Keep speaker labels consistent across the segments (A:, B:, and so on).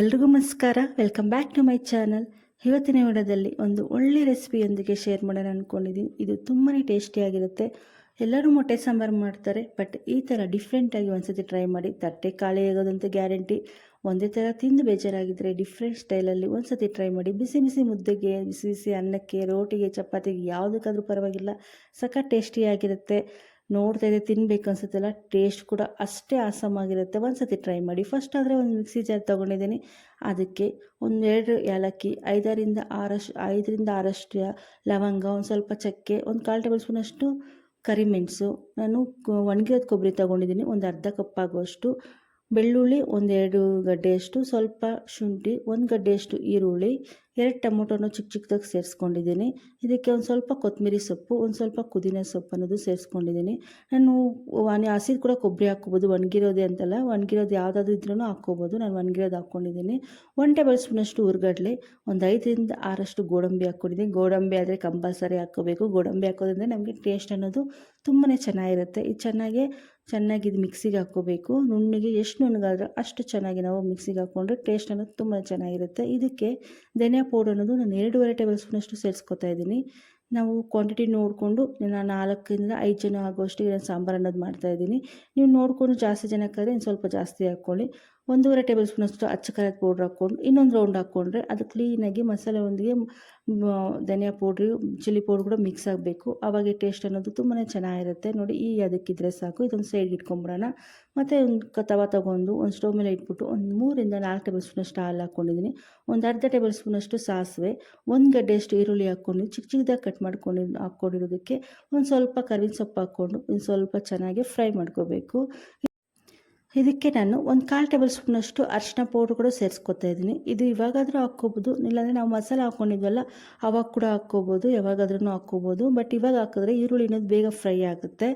A: ಎಲ್ರಿಗೂ ನಮಸ್ಕಾರ. Welcome back to my channel ಇವತ್ತಿನ ವಿಡಿಯೋದಲ್ಲಿ ಒಂದು ಒಳ್ಳೆ ರೆಸಿಪಿಯೊಂದಿಗೆ ಶೇರ್ ಮಾಡೋಣ ಅಂದ್ಕೊಂಡಿದ್ದೀನಿ ಇದು ತುಂಬಾ ಟೇಸ್ಟಿಯಾಗಿರುತ್ತೆ ಎಲ್ಲರೂ ಮೊಟ್ಟೆ ಸಾಂಬಾರು ಮಾಡ್ತಾರೆ ಬಟ್ ಈ ಥರ ಡಿಫ್ರೆಂಟಾಗಿ ಒಂದ್ಸತಿ ಟ್ರೈ ಮಾಡಿ, ತಟ್ಟೆ ಖಾಲಿ ಆಗೋದಂತೂ ಗ್ಯಾರಂಟಿ ಒಂದೇ ಥರ ತಿಂದು ಬೇಜಾರಾಗಿದ್ದರೆ ಡಿಫ್ರೆಂಟ್ ಸ್ಟೈಲಲ್ಲಿ ಒಂದ್ಸತಿ ಟ್ರೈ ಮಾಡಿ, ಬಿಸಿ ಬಿಸಿ ಮುದ್ದೆಗೆ, ಬಿಸಿ ಬಿಸಿ ಅನ್ನಕ್ಕೆ, ರೋಟಿಗೆ, ಚಪಾತಿಗೆ ಯಾವುದಕ್ಕಾದರೂ ಪರವಾಗಿಲ್ಲ. ಸಖತ್ ಟೇಸ್ಟಿಯಾಗಿರುತ್ತೆ ನೋಡ್ತಾ ಇದೆ ತಿನ್ಬೇಕು ಅನ್ಸುತ್ತಲ್ಲ ಟೇಸ್ಟ್ ಕೂಡ ಅಷ್ಟೇ ಆಸಮಾಗಿರುತ್ತೆ ಒಂದು ಸತಿ ಟ್ರೈ ಮಾಡಿ. ಫಸ್ಟ್ ಆದರೆ ಒಂದು ಮಿಕ್ಸಿ ಜಾರ್ ತೊಗೊಂಡಿದ್ದೀನಿ. ಅದಕ್ಕೆ ಒಂದೆರಡು ಏಲಕ್ಕಿ, ಐದರಿಂದ ಆರಷ್ಟು ಐದರಿಂದ ಆರಷ್ಟು ಲವಂಗ, ಒಂದು ಸ್ವಲ್ಪ ಚಕ್ಕೆ, ಒಂದು ಕಾಲು ಟೇಬಲ್ ಸ್ಪೂನಷ್ಟು ಕರಿಮೆಣಸು ನಾನು ಒಣಗಿರೋದು ಕೊಬ್ಬರಿ ತೊಗೊಂಡಿದ್ದೀನಿ. ಒಂದು ಅರ್ಧ ಕಪ್ ಆಗುವಷ್ಟು. ಬೆಳ್ಳುಳ್ಳಿ ಒಂದೆರಡು ಗಡ್ಡೆಯಷ್ಟು, ಸ್ವಲ್ಪ ಶುಂಠಿ, ಒಂದು ಗಡ್ಡೆಯಷ್ಟು ಈರುಳ್ಳಿ ಎರಡು ಟೊಮೊಟೊನ ಚಿಕ್ಕ ಚಿಕ್ಕದಾಗಿ ಸೇರಿಸ್ಕೊಂಡಿದ್ದೀನಿ. ಇದಕ್ಕೆ ಒಂದು ಸ್ವಲ್ಪ ಕೊತ್ತಂಬರಿ ಸೊಪ್ಪು, ಒಂದು ಸ್ವಲ್ಪ ಪುದೀನ ಸೊಪ್ಪು ಅನ್ನೋದು ಸೇರಿಸ್ಕೊಂಡಿದ್ದೀನಿ. ನಾನು ಹಸಿದು ಕೂಡ ಕೊಬ್ಬರಿ ಹಾಕ್ಕೋಬೋದು ಒಣಗಿರೋದೇ ಅಂತಲ್ಲ. ಒಣಗಿರೋದು ಯಾವುದಾದ್ರೂ ಇದ್ರೂ ಹಾಕ್ಕೋಬೋದು. ನಾನು ಒಣಗಿರೋದು ಹಾಕ್ಕೊಂಡಿದ್ದೀನಿ. ಒನ್ ಟೇಬಲ್ ಸ್ಪೂನಷ್ಟು ಹುರ್ಗಡ್ಲೆ ಒಂದು ಐದರಿಂದ ಆರಷ್ಟು ಗೋಡಂಬಿ ಹಾಕ್ಕೊಂಡಿದ್ದೀನಿ. ಗೋಡಂಬಿ ಆದರೆ ಕಂಪಲ್ಸರಿ ಹಾಕ್ಕೋಬೇಕು. ಗೋಡಂಬಿ ಹಾಕೋದ್ರಿಂದ ನಮಗೆ ಟೇಸ್ಟ್ ಅನ್ನೋದು ತುಂಬಾ ಚೆನ್ನಾಗಿರುತ್ತೆ. ಇದು ಚೆನ್ನಾಗಿ ಚೆನ್ನಾಗಿ ಇದು ಮಿಕ್ಸಿಗೆ ಹಾಕ್ಕೋಬೇಕು. ನುಣ್ಣಿಗೆ ಎಷ್ಟು ನುಣ್ಣಗಾದ್ರೂ ಅಷ್ಟು ಚೆನ್ನಾಗಿ ನಾವು ಮಿಕ್ಸಿಗೆ ಹಾಕ್ಕೊಂಡ್ರೆ ಟೇಸ್ಟ್ ಅನ್ನೋದು ತುಂಬ ಚೆನ್ನಾಗಿರುತ್ತೆ. ಇದಕ್ಕೆ ಧನಿಯಾ ಪೌಡರ್ ಅನ್ನೋದು ನಾನು ಎರಡೂವರೆ ಟೇಬಲ್ ಸ್ಪೂನಷ್ಟು ಸೇರಿಸ್ಕೊತಾ ಇದ್ದೀನಿ. ನಾವು ಕ್ವಾಂಟಿಟಿ ನೋಡಿಕೊಂಡು ನಾನು ನಾಲ್ಕರಿಂದ ಐದು ಜನ ಆಗೋಷ್ಟು ನಾನು ಸಾಂಬಾರು ಅನ್ನೋದು ಮಾಡ್ತಾಯಿದ್ದೀನಿ ನೀವು ನೋಡಿಕೊಂಡು ಜಾಸ್ತಿ ಜನಕ್ಕಾದರೆ ಇನ್ನು ಸ್ವಲ್ಪ ಜಾಸ್ತಿ ಹಾಕ್ಕೊಳ್ಳಿ. ಒಂದೂವರೆ ಟೇಬಲ್ ಸ್ಪೂನಷ್ಟು ಅಚ್ಚ ಖಾರದ ಪೌಡ್ರ್ ಹಾಕ್ಕೊಂಡು ಇನ್ನೊಂದು ರೌಂಡ್ ಹಾಕ್ಕೊಂಡ್ರೆ ಅದು ಕ್ಲೀನಾಗಿ ಮಸಾಲೆ ಒಂದಿಗೆ ಧನಿಯಾ ಪೌಡ್ರಿ, ಚಿಲ್ಲಿ ಪೌಡ್ರ್ ಕೂಡ ಮಿಕ್ಸ್ ಆಗಬೇಕು. ಆವಾಗ ಟೇಸ್ಟ್ ಅನ್ನೋದು ತುಂಬಾ ಚೆನ್ನಾಗಿರುತ್ತೆ. ನೋಡಿ, ಈ ಅದಕ್ಕಿದ್ರೆ ಸಾಕು. ಇದೊಂದು ಸೈಡ್ಗೆ ಇಟ್ಕೊಂಬಿಡೋಣ ಮತ್ತು ಒಂದು ತವ ತೊಗೊಂಡು ಒಂದು ಸ್ಟವ್ ಮೇಲೆ ಇಟ್ಬಿಟ್ಟು ಒಂದು ಮೂರಿಂದ ನಾಲ್ಕು ಟೇಬಲ್ ಸ್ಪೂನಷ್ಟು ಹಾಲು ಹಾಕ್ಕೊಂಡಿದ್ದೀನಿ ಒಂದು ಅರ್ಧ ಟೇಬಲ್ ಸ್ಪೂನಷ್ಟು ಸಾಸಿವೆ, ಒಂದು ಗಡ್ಡೆಯಷ್ಟು ಈರುಳ್ಳಿ ಹಾಕ್ಕೊಂಡು ಚಿಕ್ಕ ಚಿಕ್ಕದಾಗಿ ಕಟ್ ಮಾಡ್ಕೊಂಡು ಹಾಕ್ಕೊಂಡಿರೋದಕ್ಕೆ ಒಂದು ಸ್ವಲ್ಪ ಕರಿವಿನ ಸೊಪ್ಪು ಹಾಕ್ಕೊಂಡು ಒಂದು ಸ್ವಲ್ಪ ಚೆನ್ನಾಗಿ ಫ್ರೈ ಮಾಡ್ಕೋಬೇಕು. ಇದಕ್ಕೆ ನಾನು ಒಂದು ಕಾಲು ಟೇಬಲ್ ಸ್ಪೂನಷ್ಟು ಅರಿಶಿನ ಪೌಡ್ರ್ ಕೂಡ ಸೇರಿಸ್ಕೊತಾ ಇದ್ದೀನಿ. ಇದು ಇವಾಗಾದರೂ ಹಾಕ್ಕೋಬೋದು, ಇಲ್ಲಾಂದರೆ ನಾವು ಮಸಾಲೆ ಹಾಕ್ಕೊಂಡಿದ್ವಲ್ಲ ಅವಾಗ ಕೂಡ ಹಾಕ್ಕೋಬೋದು ಯಾವಾಗಾದ್ರೂ ಹಾಕ್ಕೋಬೋದು. ಬಟ್ ಇವಾಗ ಹಾಕಿದ್ರೆ ಈರುಳ್ಳಿ ಅನ್ನೋದು ಬೇಗ ಫ್ರೈ ಆಗುತ್ತೆ.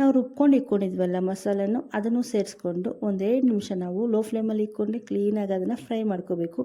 A: ನಾವು ರುಬ್ಕೊಂಡು ಇಟ್ಕೊಂಡಿದ್ವಲ್ಲ ಮಸಾಲೆನೂ ಅದನ್ನು ಸೇರಿಸ್ಕೊಂಡು ಒಂದೆರಡು ನಿಮಿಷ ನಾವು ಲೋ ಫ್ಲೇಮಲ್ಲಿ ಇಟ್ಕೊಂಡು ಕ್ಲೀನಾಗಿ ಅದನ್ನು ಫ್ರೈ ಮಾಡ್ಕೋಬೇಕು.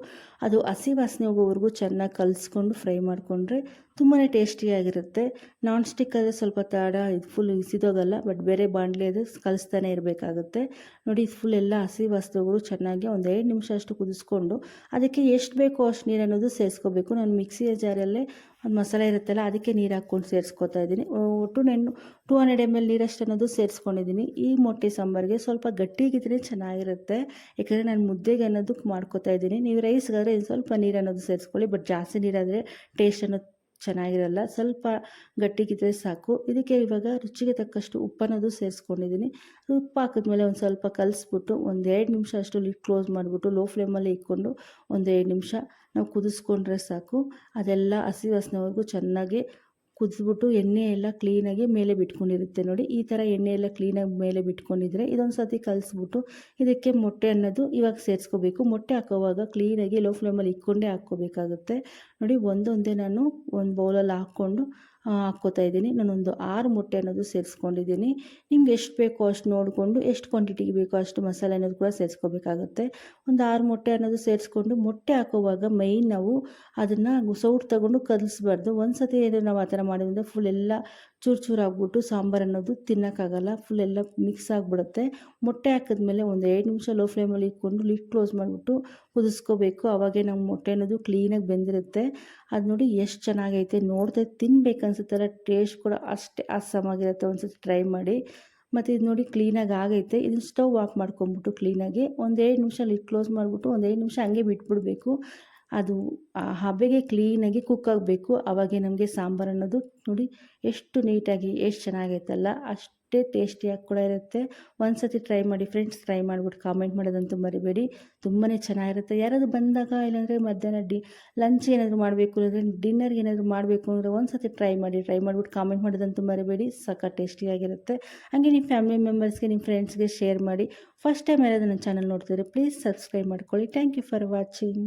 A: ಅದು ಹಸಿ ವಾಸನೆ ಹೋಗೋವರೆಗೂ ಚೆನ್ನಾಗಿ ಕಲಿಸ್ಕೊಂಡು ಫ್ರೈ ಮಾಡಿಕೊಂಡ್ರೆ ತುಂಬಾ ಟೇಸ್ಟಿಯಾಗಿರುತ್ತೆ ನಾನ್ ಸ್ಟಿಕ್ ಆದರೆ ಸ್ವಲ್ಪ ತಾಡ, ಇದು ಫುಲ್ ಇಸಿದೋಗಲ್ಲ ಬಟ್ ಬೇರೆ ಬಾಂಡ್ಲಿ ಅದು ಕಲಿಸ್ತಾನೆ ಇರಬೇಕಾಗುತ್ತೆ. ನೋಡಿ, ಇದು ಫುಲ್ ಎಲ್ಲ ಹಸಿ ವಸ್ತುಗಳು ಚೆನ್ನಾಗಿ ಒಂದು ಎರಡು ನಿಮಿಷ ಅಷ್ಟು ಕುದಿಸ್ಕೊಂಡು ಅದಕ್ಕೆ ಎಷ್ಟು ಬೇಕೋ ಅಷ್ಟು ನೀರು ಅನ್ನೋದು ಸೇರಿಸ್ಕೋಬೇಕು. ನಾನು ಮಿಕ್ಸಿಯ ಜಾರಲ್ಲೇ ಒಂದು ಮಸಾಲೆ ಇರುತ್ತಲ್ಲ, ಅದಕ್ಕೆ ನೀರು ಹಾಕ್ಕೊಂಡು ಸೇರಿಸ್ಕೊತಾ ಇದ್ದೀನಿ. ಒಟ್ಟು ನೆನ್ನು ಟು ಹಂಡ್ರೆಡ್ ಎಂ ಎಲ್ ನೀರಷ್ಟು ಅನ್ನೋದು ಸೇರಿಸ್ಕೊಂಡಿದ್ದೀನಿ. ಈ ಮೊಟ್ಟೆ ಸಾಂಬಾರಿಗೆ ಸ್ವಲ್ಪ ಗಟ್ಟಿಗಿದ್ರೆ ಚೆನ್ನಾಗಿರುತ್ತೆ. ಯಾಕಂದರೆ ನಾನು ಮುದ್ದೆಗೆ ಅನ್ನೋದಕ್ಕೆ ಮಾಡ್ಕೋತಾ ಇದ್ದೀನಿ. ನೀವು ರೈಸ್ಗಾದರೆ ಸ್ವಲ್ಪ ನೀರು ಅನ್ನೋದು ಸೇರಿಸ್ಕೊಳ್ಳಿ ಬಟ್ ಜಾಸ್ತಿ ನೀರಾದರೆ ಟೇಸ್ಟ್ ಅನ್ನೋದು ಚೆನ್ನಾಗಿರಲ್ಲ. ಸ್ವಲ್ಪ ಗಟ್ಟಿಗಿದ್ರೆ ಸಾಕು. ಇದಕ್ಕೆ ಇವಾಗ ರುಚಿಗೆ ತಕ್ಕಷ್ಟು ಉಪ್ಪನ್ನೋದು ಸೇರಿಸ್ಕೊಂಡಿದ್ದೀನಿ. ಉಪ್ಪು ಹಾಕಿದ್ಮೇಲೆ ಒಂದು ಸ್ವಲ್ಪ ಕಲಿಸ್ಬಿಟ್ಟು ಒಂದು ಎರಡು ನಿಮಿಷ ಅಷ್ಟು ಲಿಟ್ ಕ್ಲೋಸ್ ಮಾಡಿಬಿಟ್ಟು ಲೋ ಫ್ಲೇಮಲ್ಲಿ ಇಟ್ಕೊಂಡು ಒಂದು ಎರಡು ನಿಮಿಷ ನಾವು ಕುದಿಸ್ಕೊಂಡ್ರೆ ಸಾಕು. ಅದೆಲ್ಲ ಹಸಿ ವಾಸನೆವರೆಗೂ ಚೆನ್ನಾಗಿ ಕುದಿಸ್ಬಿಟ್ಟು ಎಣ್ಣೆ ಎಲ್ಲ ಕ್ಲೀನಾಗಿ ಮೇಲೆ ಬಿಟ್ಕೊಂಡಿರುತ್ತೆ ನೋಡಿ. ಈ ಥರ ಎಣ್ಣೆ ಎಲ್ಲ ಕ್ಲೀನಾಗಿ ಮೇಲೆ ಬಿಟ್ಕೊಂಡಿದ್ರೆ ಇದೊಂದು ಸರ್ತಿ ಕಲಿಸ್ಬಿಟ್ಟು ಇದಕ್ಕೆ ಮೊಟ್ಟೆ ಅನ್ನೋದು ಇವಾಗ ಸೇರಿಸ್ಕೋಬೇಕು. ಮೊಟ್ಟೆ ಹಾಕೋವಾಗ ಕ್ಲೀನಾಗಿ ಲೋ ಫ್ಲೇಮಲ್ಲಿ ಇಕ್ಕೊಂಡೇ ಹಾಕ್ಕೋಬೇಕಾಗುತ್ತೆ. ನೋಡಿ, ಒಂದೊಂದೇ ನಾನು ಒಂದು ಬೌಲಲ್ಲಿ ಹಾಕ್ಕೊಂಡು ಹಾಕ್ಕೋತಾ ಇದ್ದೀನಿ. ನಾನೊಂದು ಆರು ಮೊಟ್ಟೆ ಅನ್ನೋದು ಸೇರಿಸ್ಕೊಂಡಿದ್ದೀನಿ. ನಿಮ್ಗೆ ಎಷ್ಟು ಬೇಕೋ ಅಷ್ಟು ನೋಡಿಕೊಂಡು, ಎಷ್ಟು ಕ್ವಾಂಟಿಟಿಗೆ ಬೇಕೋ ಅಷ್ಟು ಮಸಾಲೆ ಅನ್ನೋದು ಕೂಡ ಸೇರಿಸ್ಕೋಬೇಕಾಗುತ್ತೆ. ಒಂದು ಆರು ಮೊಟ್ಟೆ ಅನ್ನೋದು ಸೇರಿಸ್ಕೊಂಡು, ಮೊಟ್ಟೆ ಹಾಕೋವಾಗ ಮೈನ್ ನಾವು ಅದನ್ನು ಸೌಟ್ ತಗೊಂಡು ಕಲಿಸ್ಬಾರ್ದು ಒಂದು ಸತಿ ಏನು ನಾವು ಆ ಥರ ಮಾಡೋದ್ರಿಂದ ಫುಲ್ ಎಲ್ಲ ಚೂರು ಚೂರು ಆಗ್ಬಿಟ್ಟು ಸಾಂಬಾರು ಅನ್ನೋದು ತಿನ್ನೋಕ್ಕಾಗಲ್ಲ. ಫುಲ್ ಎಲ್ಲ ಮಿಕ್ಸ್ ಆಗಿಬಿಡುತ್ತೆ. ಮೊಟ್ಟೆ ಹಾಕಿದ್ಮೇಲೆ ಒಂದು ಎರಡು ನಿಮಿಷ ಲೋ ಫ್ಲೇಮಲ್ಲಿ ಇಟ್ಕೊಂಡು ಲಿಟ್ ಕ್ಲೋಸ್ ಮಾಡಿಬಿಟ್ಟು ಕುದಿಸ್ಕೋಬೇಕು. ಅವಾಗೆ ನಮ್ಮ ಮೊಟ್ಟೆ ಅನ್ನೋದು ಕ್ಲೀನಾಗಿ ಬೆಂದಿರುತ್ತೆ. ಅದು ನೋಡಿ ಎಷ್ಟು ಚೆನ್ನಾಗೈತೆ. ನೋಡ್ತಾ ತಿನ್ಬೇಕು ಅನ್ಸುತ್ತಲ್ಲ ಟೇಸ್ಟ್ ಕೂಡ ಅಷ್ಟೇ ಅಸಮಾಗಿರುತ್ತೆ ಒಂದ್ಸತಿ ಟ್ರೈ ಮಾಡಿ. ಮತ್ತು ಇದು ನೋಡಿ ಕ್ಲೀನಾಗಿ ಆಗೈತೆ. ಇದನ್ನು ಸ್ಟವ್ ಆಫ್ ಮಾಡ್ಕೊಂಬಿಟ್ಟು ಕ್ಲೀನಾಗಿ ಒಂದೆರಡು ನಿಮಿಷ ಲಿಟ್ ಕ್ಲೋಸ್ ಮಾಡಿಬಿಟ್ಟು ಒಂದು ಒಂದೆರಡು ನಿಮಿಷ ಹಂಗೆ ಬಿಟ್ಬಿಡಬೇಕು. ಅದು ಆ ಹಬೆಗೆ ಕ್ಲೀನಾಗಿ ಕುಕ್ ಆಗಬೇಕು. ಆವಾಗೆ ನಮಗೆ ಸಾಂಬಾರು ಅನ್ನೋದು ನೋಡಿ ಎಷ್ಟು ನೀಟಾಗಿ ಎಷ್ಟು ಚೆನ್ನಾಗೈತಲ್ಲ ಅಷ್ಟೇ ಟೇಸ್ಟಿಯಾಗಿ ಕೂಡ ಇರುತ್ತೆ. ಒಂದು ಸತಿ ಟ್ರೈ ಮಾಡಿ ಫ್ರೆಂಡ್ಸ್ ಟ್ರೈ ಮಾಡಿಬಿಟ್ಟು ಕಾಮೆಂಟ್ ಮಾಡೋದಂತೂ ಮರಿಬೇಡಿ. ತುಂಬಾ ಚೆನ್ನಾಗಿರುತ್ತೆ. ಯಾರಾದರೂ ಬಂದಾಗ ಇಲ್ಲಾಂದರೆ ಮಧ್ಯಾಹ್ನ ಡಿ ಲಂಚ್ ಏನಾದರೂ ಮಾಡಬೇಕು ಅಂದರೆ ಡಿನ್ನರ್ಗೆ ಏನಾದರೂ ಮಾಡಬೇಕು ಅಂದರೆ ಒಂದು ಸತಿ ಟ್ರೈ ಮಾಡಿ ಟ್ರೈ ಮಾಡಿಬಿಟ್ಟು ಕಾಮೆಂಟ್ ಮಾಡೋದಂತೂ ಮರಿಬೇಡಿ. ಸಕ್ಕ ಟೇಸ್ಟಿಯಾಗಿರುತ್ತೆ. ಹಾಗೆ ನಿಮ್ಮ ಫ್ಯಾಮಿಲಿ ಮೆಂಬರ್ಸ್ಗೆ ನಿಮ್ಮ ಫ್ರೆಂಡ್ಸ್ಗೆ ಶೇರ್ ಮಾಡಿ. ಫಸ್ಟ್ ಟೈಮ್ ಯಾರಾದರೂ ನನ್ನ ಚಾನಲ್ ನೋಡ್ತಿದ್ರೆ ಪ್ಲೀಸ್ ಸಬ್ಸ್ಕ್ರೈಬ್ ಮಾಡ್ಕೊಳ್ಳಿ. Thank you for watching